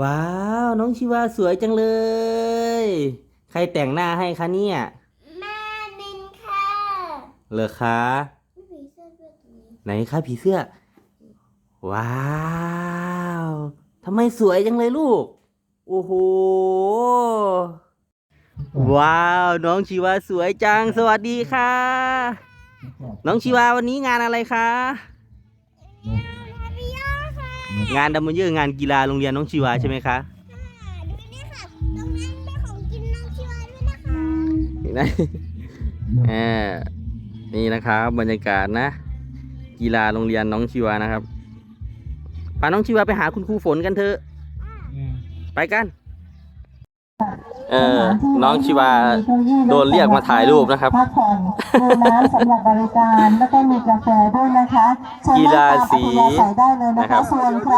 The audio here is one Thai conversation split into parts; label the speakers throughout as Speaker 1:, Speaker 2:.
Speaker 1: ว้าว น้องชิวาสวยจังเลย ใครแต่งหน้าให้คะเนี่ย
Speaker 2: แม่นินค่ะ
Speaker 1: เหรอคะ
Speaker 2: ผีเสื้อตัวนี้
Speaker 1: ไหนคะผีเสื้อ ว้าวทำไมสวยจังเลยลูก โอ้โห ว้าว น้องชีวาสวยจัง สวัสดีค่ะ น้องชีวาวันนี้งานอะไรคะ
Speaker 2: ฮาริโอค่ะ
Speaker 1: งานดัมเบลเยอร์งานกีฬาโรงเรียนน้องชีวาใช่ไหมคะ
Speaker 2: ดูนี่ค่ะ ตรงนั้นเป็นของกินน้องชิวาด้วยนะคะ
Speaker 1: นี่นะแหมนี่นะครับบรรยากาศนะ กีฬาโรงเรียนน้องชีวานะครับพาน้องชีวาไปหาคุณครูฝนกันเถอะ ไปกัน เออน้องชีวาโดนเรียกมาถ่ายรูปนะครับ
Speaker 3: พักผ่อนดูน้ำสำหรับบริการแล้วก็มีกาแฟด้วยนะคะเชิญ
Speaker 1: กีฬาสี
Speaker 3: นั่งตมอัธยาศัยได้เลยนะ
Speaker 1: นะครั
Speaker 3: คะ
Speaker 1: บ
Speaker 3: ส่วนใคร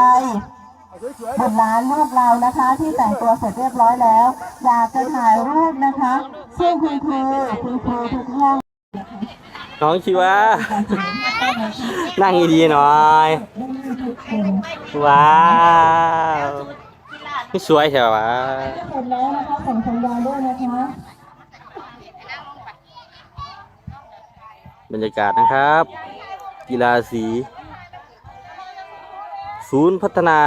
Speaker 3: บุตรหลานลูกเรานะคะ ที่แต่งตัวเสร็จเรียบร้อยแล้ว อยากจะถ่ายรูปนะคะซึ่งคุณครูคุณครูทุกห้อง
Speaker 1: น้องชีวานั่งดีๆหน่อย ว้าว นี่สวยใช่ปะ
Speaker 3: เสร็จแล้วนะคะส่งสัญญาณด้วยนะคะ
Speaker 1: บรรยากาศนะครับ กีฬาสี ศูนย์พัฒนา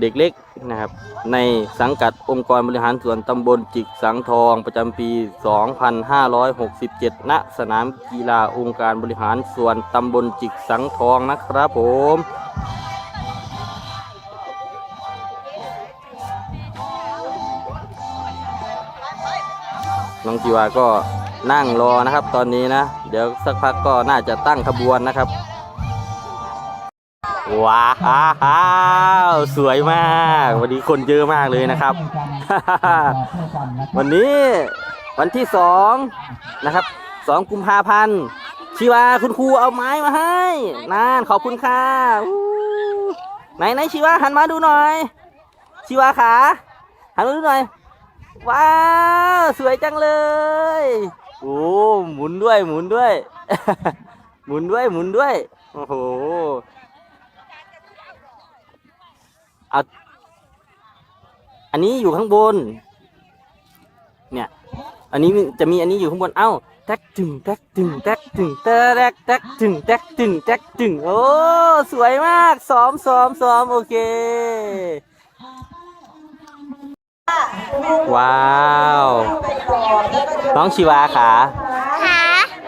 Speaker 1: เด็กเล็กนะครับ ในสังกัดองค์กรบริหารส่วนตำบลจิกสังทองประจำปี 2567 ณ สนามกีฬาองค์การบริหารส่วนตำบลจิกสังทองนะครับผม น้องจีวาก็นั่งรอนะครับ ตอนนี้นะ เดี๋ยวสักพักก็น่าจะตั้งขบวนนะครับ ว้าวสวยมาก วันนี้คนเยอะมากเลยนะครับ วันนี้วันที่สองนะครับสองกุมภาพันธ์ชีวาคุณครูเอาไม้มาให้นั่นขอบคุณค่ะไหนไหนชีวาหันมาดูหน่อย ชีวาขาหันมาดูหน่อย ว้าว สวยจังเลย โอ้หมุนด้วยหมุนด้วย หมุนด้วยหมุนด้วย โอ้โหเอาอันนี้อยู่ข้างบน เนี่ย อันนี้จะมีอันนี้อยู่ข้างบน เอ้าแท็กตึงแท็กตึงแท็กตึงแท็กแท็กตึงแท็กตึงแท็กตึงโอ้ สวยมากซ้อมซ้อมซ้อมโอเค ว้าว น้องชีวาขา
Speaker 2: ขา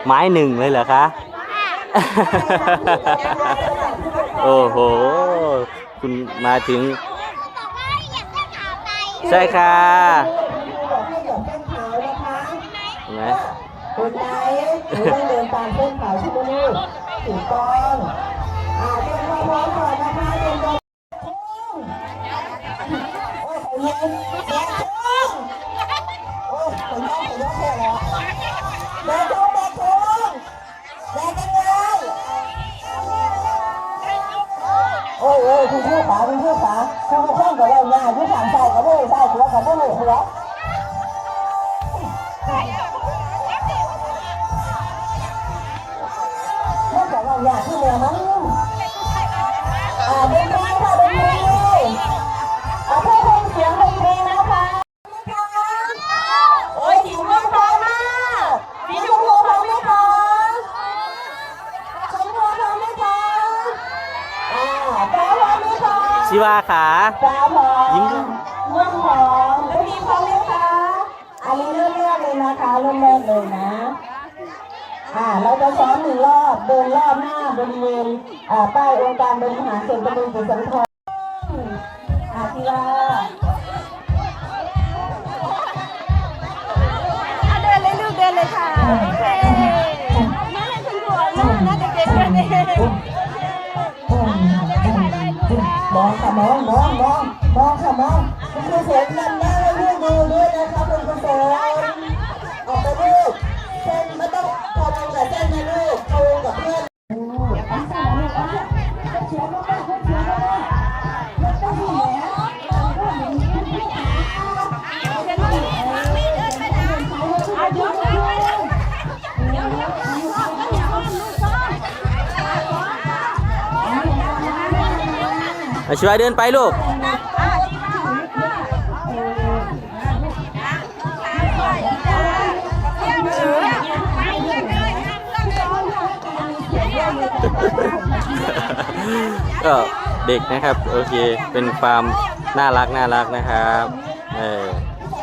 Speaker 1: ไม้หนึ่งเลยเหรอคะ โอ้โห คุณมาถึง
Speaker 2: บอกว่าอยากจะถามไป
Speaker 1: ใช่ค่ะ
Speaker 3: ให้เหยียบเส้นขาวนะคะ
Speaker 1: เห็นไหม
Speaker 3: คุณไนท์หนูต้องเดินตามเส้นขาวใช่ไหมลูกถูกต้องอ่าเตรียมความพร้อมก่อนนะคะเตรียมตัวโอ้ยเขาฟ้าพร้อม
Speaker 1: ยิ้มด้วย
Speaker 3: ม่วงพร้อมดนตรีพร้อมไหมคะ อันนี้เริ่มแรกเลยนะคะเริ่มแรกเลยนะ อ่า เราจะซ้อมหนึ่งรอบ เดินรอบหน้าบริเวณอ่าป้ายองค์การบริหารส่วนตำบลสุสันทองอ่าทีละ สมนำหน้าให้ลูกดูด้วยนะคะคุณครูเสริมออกไปลูกเส้นไม่ต้องพอลงกับเส้นนะลูกพอลงกับเพื่อนอะใส่ลูกอะเชียร์ลูกอะเชียร์ลูกอะแล้วก็มีแล้ว
Speaker 1: เอาชีวาเดินไปลูก ก็เด็กนะครับโอเคเป็นความน่ารักน่ารักนะครับเออ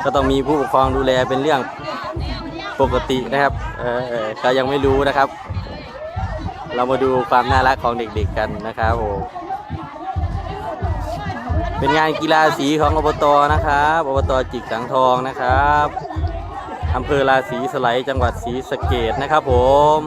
Speaker 1: ก็ต้องมีผู้ปกครองดูแลเป็นเรื่องปกตินะครับเออเออก็ยังไม่รู้นะครับ เรามาดูความน่ารักของเด็กๆกันนะครับผมเป็นงานกีฬาสีของอบตนะครับอบตจิกสังทองนะครับอำเภอราศีสไลจังหวัดศรีสะเกดนะครับผม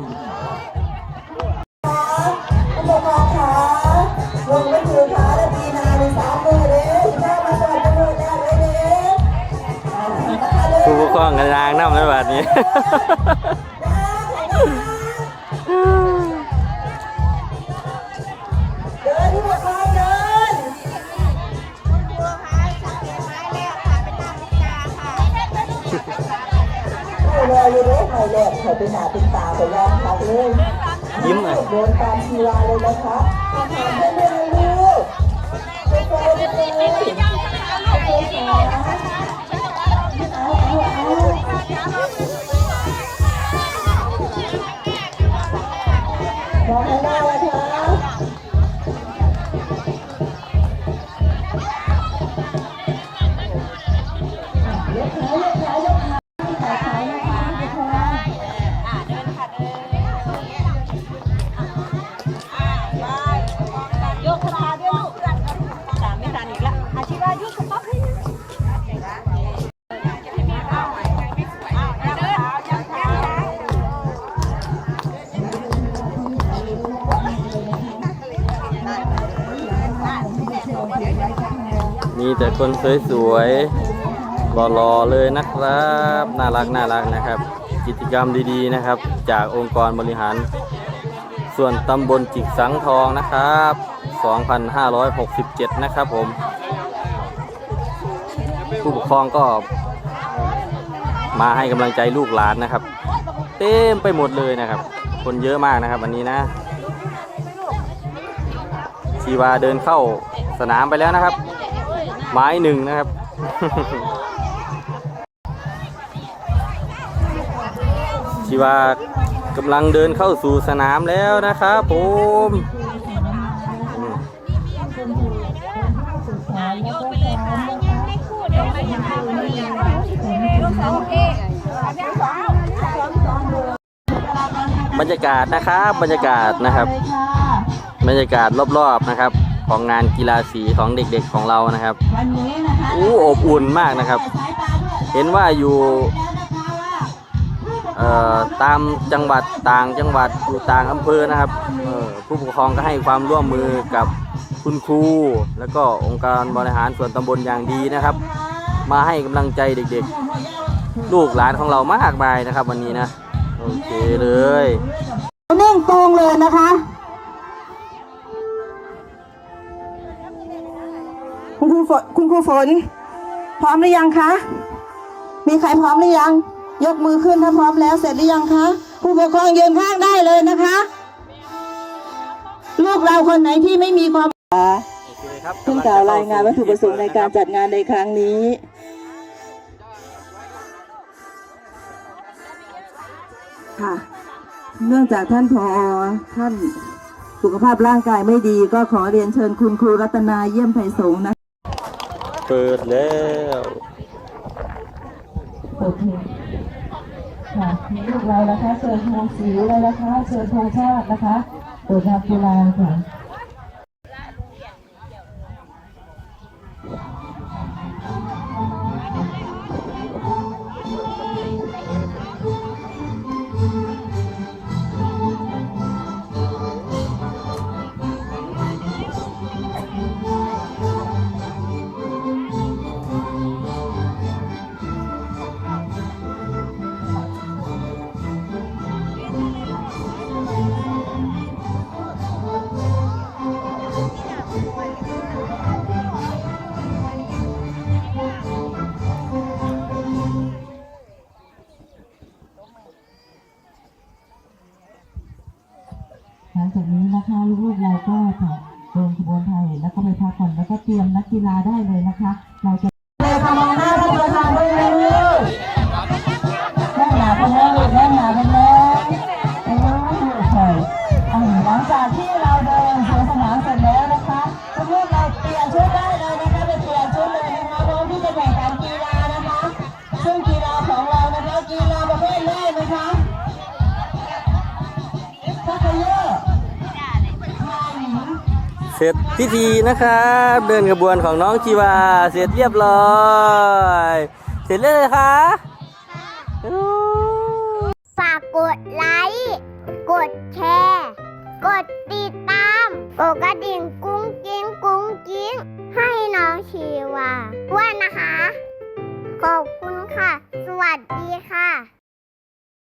Speaker 3: ยา
Speaker 1: งน้ำในแบบนี้
Speaker 3: เดินที่ปกครองเดินไม่เลยอยู่ด้แรกเขาไปหาเป็นตาไปยอมพักเลย
Speaker 1: ยิ้มหน่อย
Speaker 3: โดนตามทีวาเลยนะคะถามเพื่อนๆเลยลูกไปโกนเลยเอาเอาเอามองข้หน้าเลยค
Speaker 2: รับ
Speaker 1: มีแต่คนสวยๆหล่อๆเลยนะครับ น่ารักน่ารักนะครับ กิจกรรมดีๆนะครับ จากองค์กรบริหาร ส่วนตำบลจิกสังทองนะครับ 2567 นะครับผม ผู้ปกครองก็มาให้กำลังใจลูกหลานนะครับ เต็มไปหมดเลยนะครับ คนเยอะมากนะครับ วันนี้นะชีวาเดินเข้าสนามไปแล้วนะครับ ไม้หนึ่งนะครับชีวากำลังเดินเข้าสู่สนามแล้วนะครับผมบรรยากาศนะครับ บรรยากาศนะครับ บรรยากาศรอบๆนะครับ ของงานกีฬาสีของเด็กๆของเรานะครับ
Speaker 3: วันนี้นะคะ
Speaker 1: อู้อบอุ่นมากนะครับ
Speaker 3: สายตาด้วย
Speaker 1: เห็นว่าอยู่เอ่อตามจังหวัดต่างจังหวัดอยู่ต่างอำเภอนะครับเอ่อผู้ปกครองก็ให้ความร่วมมือกับคุณครู แล้วก็องค์การบริหารส่วนตำบลอย่างดีนะครับ มาให้กำลังใจเด็กๆ ลูกหลานของเรามากมายนะครับ วันนี้นะ โอเคเลย
Speaker 3: นิ่งตรงเลยนะคะ คุณครูฝนคุณครูฝน พร้อมหรือยังคะ มีใครพร้อมหรือยัง ยกมือขึ้นถ้าพร้อมแล้วเสร็จหรือยังคะ ผู้ปกครองยืนข้างได้เลยนะคะ ลูกเราคนไหนที่ไม่มีความ
Speaker 1: เคครับ
Speaker 3: ขึ้นกล่าวรายงานวัตถุประสงค์ในการจัดงานในครั้งนี้ ค่ะ เนื่องจากท่านพอท่านสุขภาพร่างกายไม่ดีก็ขอเรียนเชิญคุณครูรัตนาเยี่ยมไทยสงนะ
Speaker 1: เปิดแล้ว
Speaker 3: โอเคค่ะมีลูกเรานะคะเชิญธงสีเลยนะคะเชิญธงชาตินะคะเปิดงานกีฬาค่ะ ลังจากนี้นะคะลูกๆเราก็จะเดินขบวนไทยแล้วก็ไปพักผ่อนแล้วก็เตรียมนักกีฬาได้เลยนะคะ เราจะเลยค่ะมองหน้าท่านประธานด้วยเลยแน่หนาไปแล้วแม่หนาไปแล้วเออใช่อ่าหลังจากที่ เส
Speaker 1: ร็จพิธีนะครับ เดินกระบวนของน้องชีวา เสร็จเรียบร้อย เสร็จเรียบร้อยค่ะ
Speaker 2: ฝากกดไลค์กดแชร์ กดติดตามกดกระดิ่งกุ้งกิ้งกุ้งกิ้งให้น้องชีวาด้วยนะคะ ขอบคุณค่ะ สวัสดีค่ะ